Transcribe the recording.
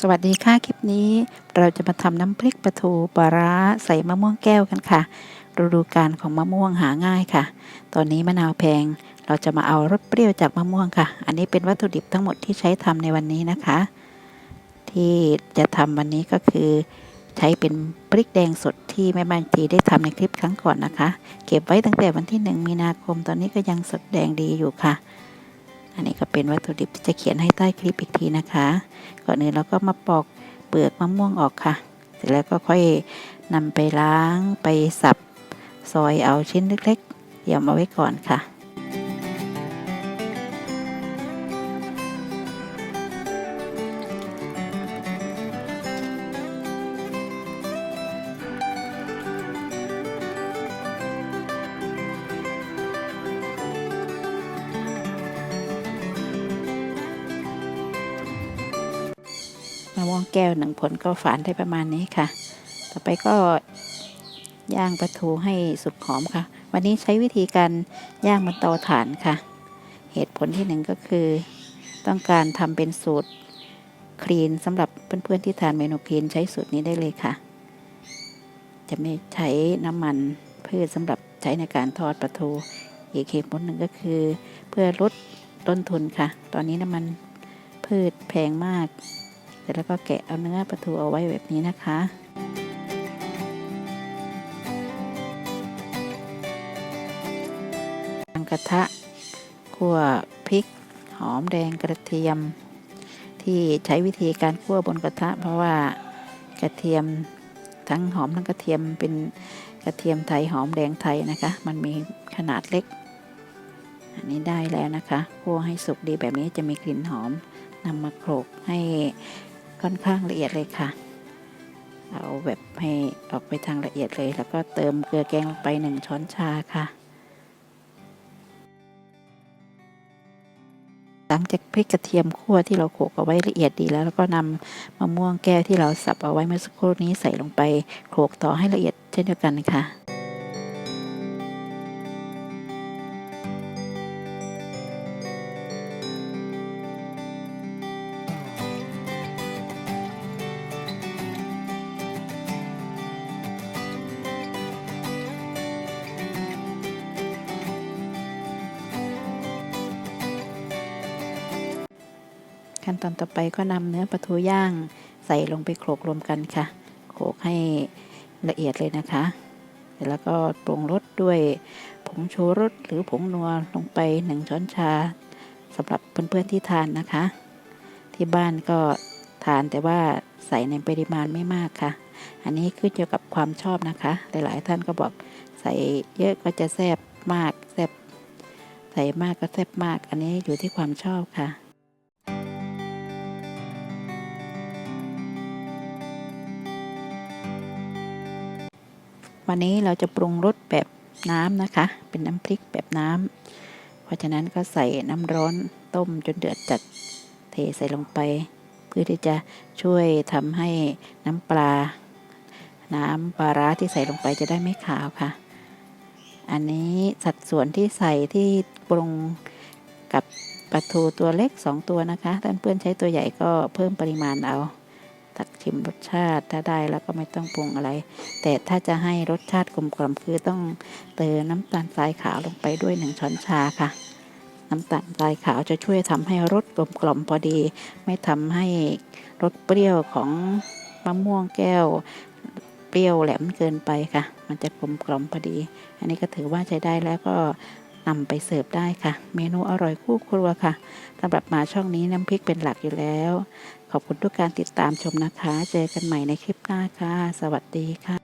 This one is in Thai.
สวัสดีค่ะคลิปนี้ เราจะมาทำน้ำพริกปลาทูปลาร้าใส่มะม่วงแก้วกันค่ะ ฤดูกาลของมะม่วงหาง่ายค่ะ ตอนนี้มะนาวแพง เราจะมาเอารสเปรี้ยวจากมะม่วงค่ะ อันนี้เป็นวัตถุดิบทั้งหมดที่ใช้ทำในวันนี้นะคะ ที่จะทำวันนี้ก็คือ ใช้เป็นพริกแดงสดที่แม่บ้านจีได้ทำในคลิปครั้งก่อนนะคะ เก็บไว้ตั้งแต่วันที่หนึ่งมีนาคม ตอนนี้ก็ยังสดแดงดีอยู่ค่ะ อันนี้ก็เป็นวัตถุดิบที่จะเขียนให้ใต้คลิปอีกทีนะคะ ก่อนอื่นเราก็มาปอกเปลือกมะม่วงออกค่ะ เสร็จแล้วก็ค่อยนำไปล้างไปสับซอยเอาชิ้นเล็กๆเตรียมเอาไว้ก่อนค่ะะม่วงแก้วหนึ่งผลก็ฝานได้ประมาณนี้ค่ะ ต่อไปก็ย่างปลาทูให้สุกหอมค่ะ วันนี้ใช้วิธีการย่างบนเตาถ่านค่ะ เหตุผลที่หนึ่งก็คือ ต้องการทำเป็นสูตรคลีนสำหรับเพื่อนๆที่ทานเมนูคลีนใช้สูตรนี้ได้เลยค่ะ จะไม่ใช้น้ำมันพืชสำหรับใช้ในการทอดปลาทู อีกเหตุผลหนึ่งก็คือ เพื่อลดต้นทุนค่ะ ตอนนี้น้ำมันพืชแพงมาก เสร็จแล้วก็แกะเอาเนื้อปลาทูเอาไว้แบบนี้นะคะตั้งกระทะคั่วพริก หอมแดงกระเทียม ที่ใช้วิธีการคั่วบนกระทะ เพราะว่ากระเทียมทั้งหอมทั้งกระเทียมเป็นกระเทียมไทยหอมแดงไทยนะคะ มันมีขนาดเล็ก อันนี้ได้แล้วนะคะคั่วให้สุกดีแบบนี้จะมีกลิ่นหอมนำมาโขลกให้ ค่อนข้างละเอียดเลยค่ะ เอาแบบให้ออกไปทางละเอียดเลย แล้วก็เติมเกลือแกงลงไปหนึ่งช้อนชาค่ะหลังจากพริกกระเทียมคั่วที่เราโขลกเอาไว้ละเอียดดีแล้ว แล้วก็นำมะม่วงแก้วที่เราสับเอาไว้เมื่อสักครู่นี้ใส่ลงไปโขลกต่อให้ละเอียดเช่นเดียวกันค่ะ ขั้นตอนต่อไปก็นำเนื้อปลาทูย่าง ใส่ลงไปโขลกรวมกันค่ะ โขลกให้ละเอียดเลยนะคะเสร็จแล้วก็ปรุงรสด้วยผงชูรสหรือผงนัวลงไปหนึ่งช้อนชาสำหรับเพื่อนๆที่ทานนะคะ ที่บ้านก็ทานแต่ว่าใส่ในปริมาณไม่มากค่ะ อันนี้ขึ้นอยู่กับความชอบนะคะ หลายๆท่านก็บอกใส่เยอะก็จะแซ่บมากแซ่บใส่มากก็แซ่บมาก อันนี้อยู่ที่ความชอบค่ะ วันนี้เราจะปรุงรสแบบน้ำนะคะ เป็นน้ำพริกแบบน้ำเพราะฉะนั้นก็ใส่น้ำร้อนต้มจนเดือดจัดเทใส่ลงไป เพื่อที่จะช่วยทำให้น้ำปลา น้ำปลาร้าที่ใส่ลงไปจะได้ไม่ขาวค่ะ อันนี้สัดส่วนที่ใส่ที่ปรุงกับปลาทูตัวเล็กสองตัวนะคะท่านเพื่อนใช้ตัวใหญ่ก็เพิ่มปริมาณเอา ชิมรสชาติ ถ้าได้แล้วก็ไม่ต้องปรุงอะไร แต่ถ้าจะให้รสชาติกลมกล่อมคือต้องเติมน้ำตาลทรายขาวลงไปด้วยหนึ่งช้อนชาค่ะ น้ำตาลทรายขาวจะช่วยทำให้รสกลมกล่อมพอดี ไม่ทำให้รสเปรี้ยวของมะม่วงแก้วเปรี้ยวแหลมเกินไปค่ะ มันจะกลมกล่อมพอดี อันนี้ก็ถือว่าใช้ได้แล้วก็ นำไปเสิร์ฟได้ค่ะ เมนูอร่อยคู่ครัวค่ะสำหรับมาช่องนี้น้ำพริกเป็นหลักอยู่แล้ว ขอบคุณทุกการติดตามชมนะคะ เจอกันใหม่ในคลิปหน้าค่ะ สวัสดีค่ะ